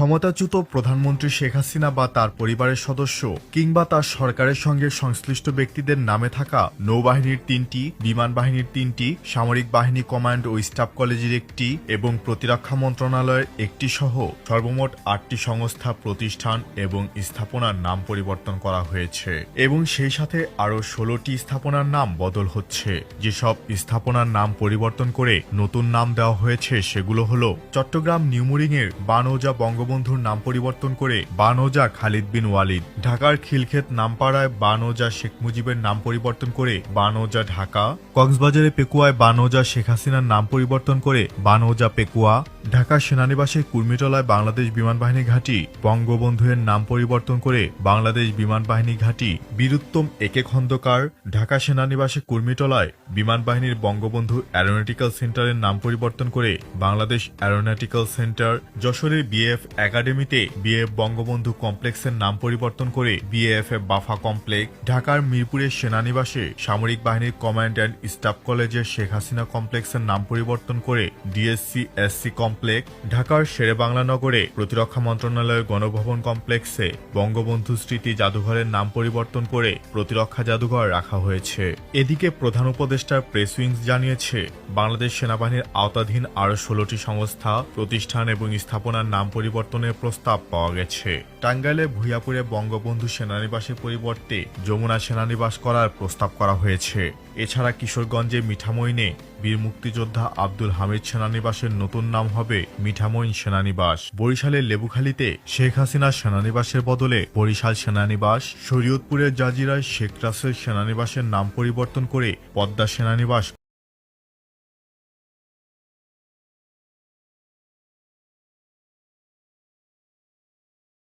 ক্ষমতাচ্যুত প্রধানমন্ত্রী শেখ হাসিনা বা তার পরিবারের সদস্য কিংবা তার সরকারের সঙ্গে সংশ্লিষ্ট ব্যক্তিদের নামে থাকা নৌবাহিনীর তিনটি, বিমান বাহিনীর তিনটি, সামরিক বাহিনী কমান্ড ও স্টাফ কলেজের একটি এবং প্রতিরক্ষা মন্ত্রণালয়ের একটি সহ সর্বমোট আটটি সংস্থা, প্রতিষ্ঠান এবং স্থাপনার নাম পরিবর্তন করা হয়েছে। এবং সেই সাথে আরও ষোলোটি স্থাপনার নাম বদল হচ্ছে। যেসব স্থাপনার নাম পরিবর্তন করে নতুন নাম দেওয়া হয়েছে সেগুলো হলো চট্টগ্রাম নিউমুরিংয়ের বানৌজা বঙ্গবন্ধুর নাম পরিবর্তন করে বানৌজা খালিদ বিন ওয়ালিদ। ঢাকার খিলক্ষেত নামপাড়ায় বানোজা শেখ মুজিবের নাম পরিবর্তন করে বানৌজা ঢাকা। কক্সবাজারে পেকুয়ায় বানোজা শেখ হাসিনার নাম পরিবর্তন করে বানৌজা পেকুয়া। ঢাকা সেনানিবাসে কুর্মিটলায় বাংলাদেশ বিমান বাহিনী ঘাঁটি। বঙ্গবন্ধুয়ের নাম পরিবর্তন করে বাংলাদেশ বিমান বাহিনী ঘাঁটি। বীরুত্তম একে খন্দকার। ঢাকা সেনানিবাসে কুর্মিটলায় বিমান বাহিনীর বঙ্গবন্ধু অ্যারোনটিক্যাল সেন্টারের নাম পরিবর্তন করে বাংলাদেশ অ্যারোনটিক্যাল সেন্টার। যশোরের বিএফ একাডেমিতে বিএফ বঙ্গবন্ধু কমপ্লেক্সের নাম পরিবর্তন করে বিএফ বাফা কমপ্লেক্স, ঢাকার মিরপুরের সেনানিবাসে সামরিক বাহিনীর কমান্ড অ্যান্ড স্টাফ কলেজের শেখ হাসিনা কমপ্লেক্সের নাম পরিবর্তন করে ডিএসসি, এসসি কমপ্লেক্স, ঢাকার শেরেবাংলা নগরে প্রতিরক্ষা মন্ত্রণালয়ের গণভবন কমপ্লেক্সে বঙ্গবন্ধু স্মৃতি জাদুঘরের নাম পরিবর্তন করে প্রতিরক্ষা জাদুঘর রাখা হয়েছে। এদিকে প্রধান উপদেষ্টার প্রেস উইংস জানিয়েছে, বাংলাদেশ সেনাবাহিনীর আওতাধীন আরও ষোলোটি সংস্থা, প্রতিষ্ঠান এবং স্থাপনার নাম পরিবর্তনের প্রস্তাব পাওয়া গেছে। টাঙ্গাইলে ভুইয়াপুরে বঙ্গবন্ধু সেনানিবাসের পরিবর্তে যমুনা সেনানিবাস করার প্রস্তাব করা হয়েছে। এছাড়া কিশোরগঞ্জে মিঠামইনে বীর মুক্তিযোদ্ধা আব্দুল হামিদ সেনানিবাসের নতুন নাম হবে মিঠামইন সেনানিবাস। বরিশালের লেবুখালীতে শেখ হাসিনা সেনানিবাসের বদলে বরিশাল সেনানিবাস, শরীয়তপুরের জাজিরায় শেখ রাসেল সেনানিবাসের নাম পরিবর্তন করে পদ্মা সেনানিবাস